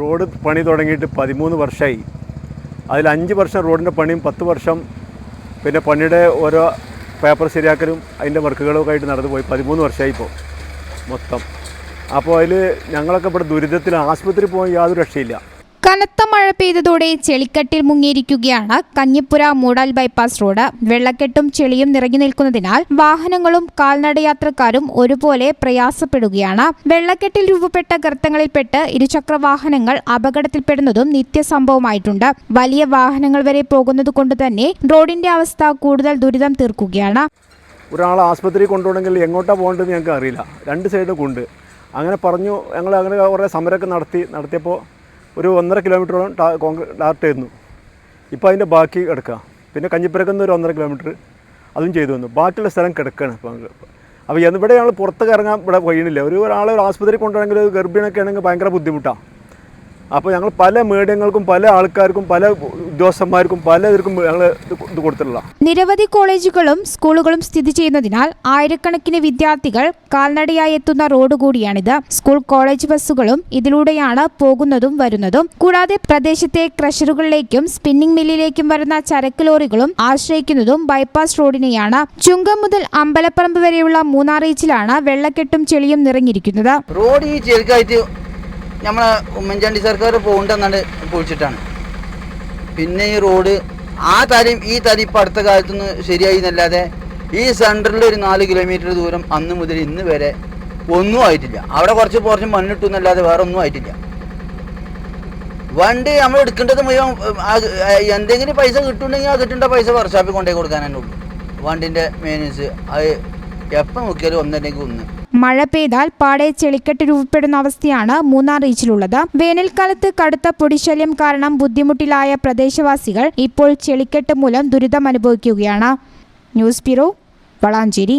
Road പണി തുടങ്ങിയിട്ട് പതിമൂന്ന് വർഷമായി അതിൽ അഞ്ച് വർഷം റോഡിന്റെ പണിയും പത്ത് വർഷം പിന്നെ പണിയുടെ ഓരോ പേപ്പർ ശരിയാക്കലും അതിന്റെ വർക്കുകളൊക്കെ ആയിട്ട് നടന്നുപോയി പതിമൂന്ന് വർഷമായി ഇപ്പോൾ മൊത്തം. അപ്പോൾ അതിൽ ഞങ്ങളൊക്കെ ഇവിടെ ദുരിതത്തിൽ ആശുപത്രി പോകാൻ യാതൊരു രക്ഷയില്ല. കനത്ത മഴ പെയ്തതോടെ ചെളിക്കട്ടിൽ മുങ്ങിയിരിക്കുകയാണ് കഞ്ഞിപ്പുര മൂടാൽ ബൈപ്പാസ് റോഡ്. വെള്ളക്കെട്ടും ചെളിയും നിറഞ്ഞു നിൽക്കുന്നതിനാൽ വാഹനങ്ങളും കാൽനടയാത്രക്കാരും ഒരുപോലെ പ്രയാസപ്പെടുകയാണ്. വെള്ളക്കെട്ടിൽ രൂപപ്പെട്ട ഗർത്തങ്ങളിൽപ്പെട്ട് ഇരുചക്ര വാഹനങ്ങൾ അപകടത്തിൽപ്പെടുന്നതും നിത്യസംഭവമായിട്ടുണ്ട്. വലിയ വാഹനങ്ങൾ വരെ പോകുന്നത് കൊണ്ട് തന്നെ റോഡിന്റെ അവസ്ഥ കൂടുതൽ ദുരിതം തീർക്കുകയാണ്. ഒരാൾ ആശുപത്രി കൊണ്ടുപോകണമെങ്കിൽ എങ്ങോട്ടാണ് പോകേണ്ടതെന്ന് ഞങ്ങൾക്ക് അറിയില്ല രണ്ട് സൈഡും കൊണ്ട് അങ്ങനെ പറഞ്ഞു ഞങ്ങൾ അങ്ങനെ കുറേ സമരമൊക്കെ നടത്തി നടത്തിയപ്പോൾ ഒരു ഒന്നര കിലോമീറ്ററോളം ടാ കോൺക്രീറ്റ് ടാർട്ട് ചെയ്യുന്നു ഇപ്പോൾ അതിന്റെ ബാക്കി കിടക്കുക പിന്നെ കഞ്ഞിപ്പുരക്കുന്ന ഒരു ഒന്നര കിലോമീറ്റർ അതും ചെയ്തു വന്നു ബാക്കിയുള്ള സ്ഥലം കിടക്കുകയാണ് ഇപ്പോൾ അപ്പോൾ ഇവിടെ ഞങ്ങൾ പുറത്തേക്ക് ഇറങ്ങാൻ ഇവിടെ കഴിയണില്ല ഒരു ഒരാളെ ഒരു ആശുപത്രി കൊണ്ടുവരണമെങ്കിൽ ഗർഭിണിയൊക്കെ ആണെങ്കിൽ ഭയങ്കര ബുദ്ധിമുട്ടാണ്. അപ്പോൾ ഞങ്ങൾ പല മീഡിയങ്ങൾക്കും പല ആൾക്കാർക്കും പല ഉദ്യോഗസ്ഥന്മാർക്കും പല ഇവർക്കും ഞങ്ങൾ ഇത് ഇത് കൊടുത്തിട്ടുള്ള നിരവധി കോളേജുകളും സ്കൂളുകളും സ്ഥിതി ചെയ്യുന്നതിനാൽ ആയിരക്കണക്കിന് വിദ്യാർത്ഥികൾ കാൽനടയായി എത്തുന്ന റോഡ് കൂടിയാണിത്. സ്കൂൾ കോളേജ് ബസ്സുകളും ഇതിലൂടെയാണ് പോകുന്നതും വരുന്നതും. കൂടാതെ പ്രദേശത്തെ ക്രഷറുകളിലേക്കും സ്പിന്നിംഗ് മില്ലിലേക്കും വരുന്ന ചരക്ക് ലോറികളും ആശ്രയിക്കുന്നതും ബൈപ്പാസ് റോഡിനെയാണ്. ചുങ്കം മുതൽ അമ്പലപ്പറമ്പ് വരെയുള്ള മൂന്നാർ റീച്ചിലാണ് വെള്ളക്കെട്ടും ചെളിയും നിറഞ്ഞിരിക്കുന്നത്. റോഡ് ഈ ചെറുക്കായിട്ട് നമ്മളെ ഉമ്മൻചാണ്ടി സർക്കാർ പോകണ്ടെന്നാണ് പൊളിച്ചിട്ടാണ്. പിന്നെ ഈ റോഡ് ആ തലയും ഈ തല ഇപ്പം അടുത്ത കാലത്തൊന്നും ശരിയായി എന്നല്ലാതെ ഈ സെന്ററിൽ ഒരു നാല് കിലോമീറ്റർ ദൂരം അന്ന് മുതൽ ഇന്ന് വരെ ഒന്നും ആയിട്ടില്ല. അവിടെ കുറച്ച് കുറച്ച് മണ്ണിട്ടു എന്നല്ലാതെ വേറെ ഒന്നും ആയിട്ടില്ല. വണ്ടി നമ്മൾ എടുക്കേണ്ടത് മുഴുവൻ എന്തെങ്കിലും പൈസ കിട്ടുന്നുണ്ടെങ്കിൽ ആ കിട്ടേണ്ട പൈസ വർക്ക്ഷോപ്പിൽ കൊണ്ടുപോയി കൊടുക്കാനുള്ളൂ വണ്ടിന്റെ മെയിനൻസ് അത് എപ്പം നോക്കിയാലും ഒന്നല്ലെങ്കിൽ ഒന്ന്. മഴ പെയ്താൽ പാടെ ചെളിക്കെട്ട് രൂപപ്പെടുന്ന അവസ്ഥയാണ് മൂന്നാർ റീച്ചിലുള്ളത്. വേനൽക്കാലത്ത് കടുത്ത പൊടിശല്യം കാരണം ബുദ്ധിമുട്ടിലായ പ്രദേശവാസികൾ ഇപ്പോൾ ചെളിക്കെട്ട് മൂലം ദുരിതം അനുഭവിക്കുകയാണ് news bureau Valanchery.